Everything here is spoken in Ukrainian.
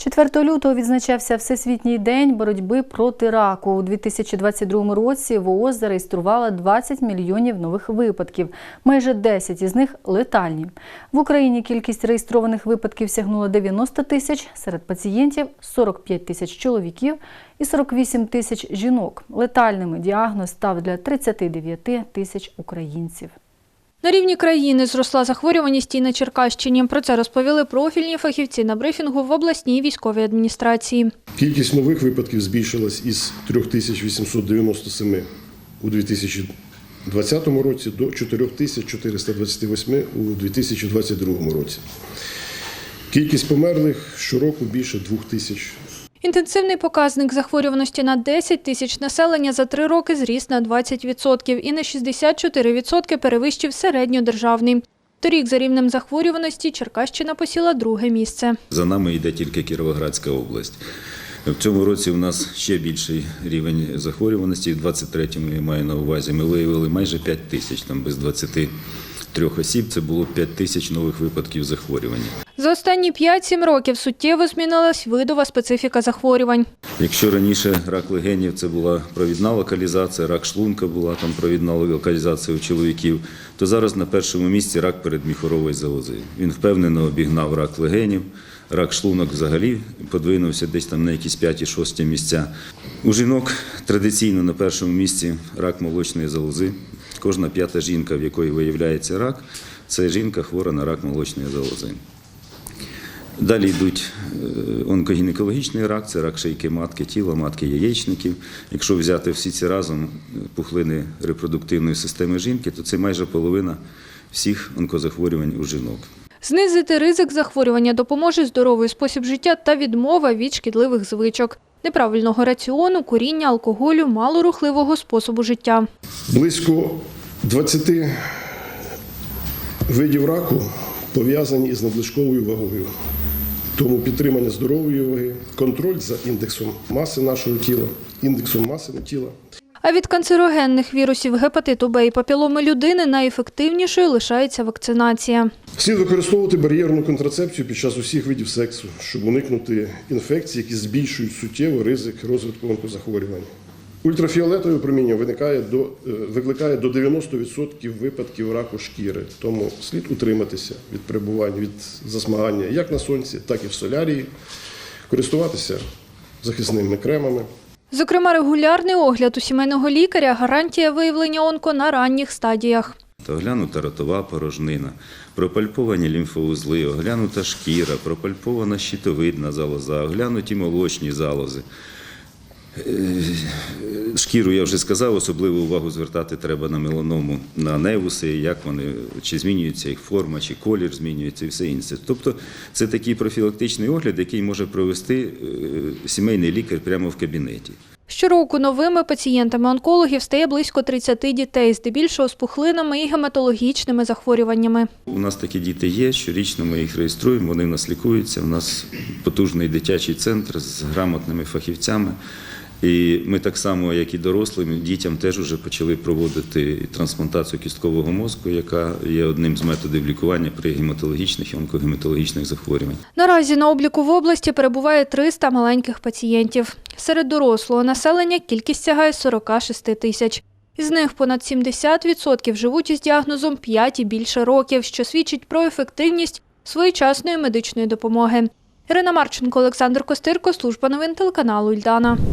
4 лютого відзначався Всесвітній день боротьби проти раку. У 2022 році ВООЗ зареєструвала 20 мільйонів нових випадків. Майже 10 із них летальні. В Україні кількість реєстрованих випадків сягнула 90 тисяч. Серед пацієнтів 45 тисяч чоловіків і 48 тисяч жінок. Летальними діагноз став для 39 тисяч українців. На рівні країни зросла захворюваність і на Черкащині. Про це розповіли профільні фахівці на брифінгу в обласній військовій адміністрації. Кількість нових випадків збільшилась із 3897 у 2020 році до 4428 у 2022 році. Кількість померлих щороку більше 2 тисяч. Інтенсивний показник захворюваності на 10 тисяч населення за три роки зріс на 20% і на 64% перевищив середньодержавний. Торік за рівнем захворюваності Черкащина посіла друге місце. За нами йде тільки Кіровоградська область. В цьому році у нас ще більший рівень захворюваності. В 23-му я маю на увазі. Ми виявили майже 5 тисяч, там без 23 осіб. Це було 5 тисяч нових випадків захворювання. За останні 5-7 років суттєво змінилась видова специфіка захворювань. Якщо раніше рак легенів це була провідна локалізація, рак шлунка була там провідна локалізація у чоловіків, то зараз на першому місці рак передміхорової залози. Він впевнено обігнав рак легенів, рак шлунок взагалі подвинувся десь там на якісь 5-6 місця. У жінок традиційно на першому місці рак молочної залози. Кожна п'ята жінка, в якої виявляється рак, це жінка хвора на рак молочної залози. Далі йдуть е, онкогінекологічний рак, це рак шийки матки, тіла, матки, яєчників. Якщо взяти всі ці разом е, пухлини репродуктивної системи жінки, то це майже половина всіх онкозахворювань у жінок. Знизити ризик захворювання допоможе здоровий спосіб життя та відмова від шкідливих звичок, неправильного раціону, куріння, алкоголю, малорухливого способу життя. Близько 20 видів раку пов'язані із надлишковою вагою. Тому підтримання здорової ваги, контроль за індексом маси нашого тіла, індексом маси тіла. А від канцерогенних вірусів гепатиту Б і папіломи людини найефективнішою лишається вакцинація. Слід використовувати бар'єрну контрацепцію під час усіх видів сексу, щоб уникнути інфекцій, які збільшують суттєво ризик розвитку онкозахворювань. Ультрафіолетове проміння виникає до, е, викликає до 90% випадків раку шкіри, тому слід утриматися від перебування, від засмагання як на сонці, так і в солярії, користуватися захисними кремами. Зокрема, регулярний огляд у сімейного лікаря гарантія виявлення онко на ранніх стадіях. Оглянута ротова порожнина, пропальповані лімфоузли, оглянута шкіра, пропальпована щитовидна залоза, оглянуті молочні залози. Е, Шкіру я вже сказав, особливу увагу звертати треба на меланому, на невуси, як вони, чи змінюється їх форма, чи колір змінюється і все інше. Тобто це такий профілактичний огляд, який може провести е, сімейний лікар прямо в кабінеті. Щороку новими пацієнтами онкологів стає близько 30 дітей, здебільшого з пухлинами і гематологічними захворюваннями. У нас такі діти є. Щорічно ми їх реєструємо, вони в нас лікуються. У нас потужний дитячий центр з грамотними фахівцями. І ми так само, як і дорослим, дітям теж вже почали проводити трансплантацію кісткового мозку, яка є одним з методів лікування при гематологічних і онкогематологічних захворювань. Наразі на обліку в області перебуває 300 маленьких пацієнтів. Серед дорослого населення кількість сягає 46 тисяч. Із них понад 70% живуть із діагнозом 5 і більше років, що свідчить про ефективність своєчасної медичної допомоги. Ірина Марченко, Олександр Костирко, служба новин телеканалу Ільдана.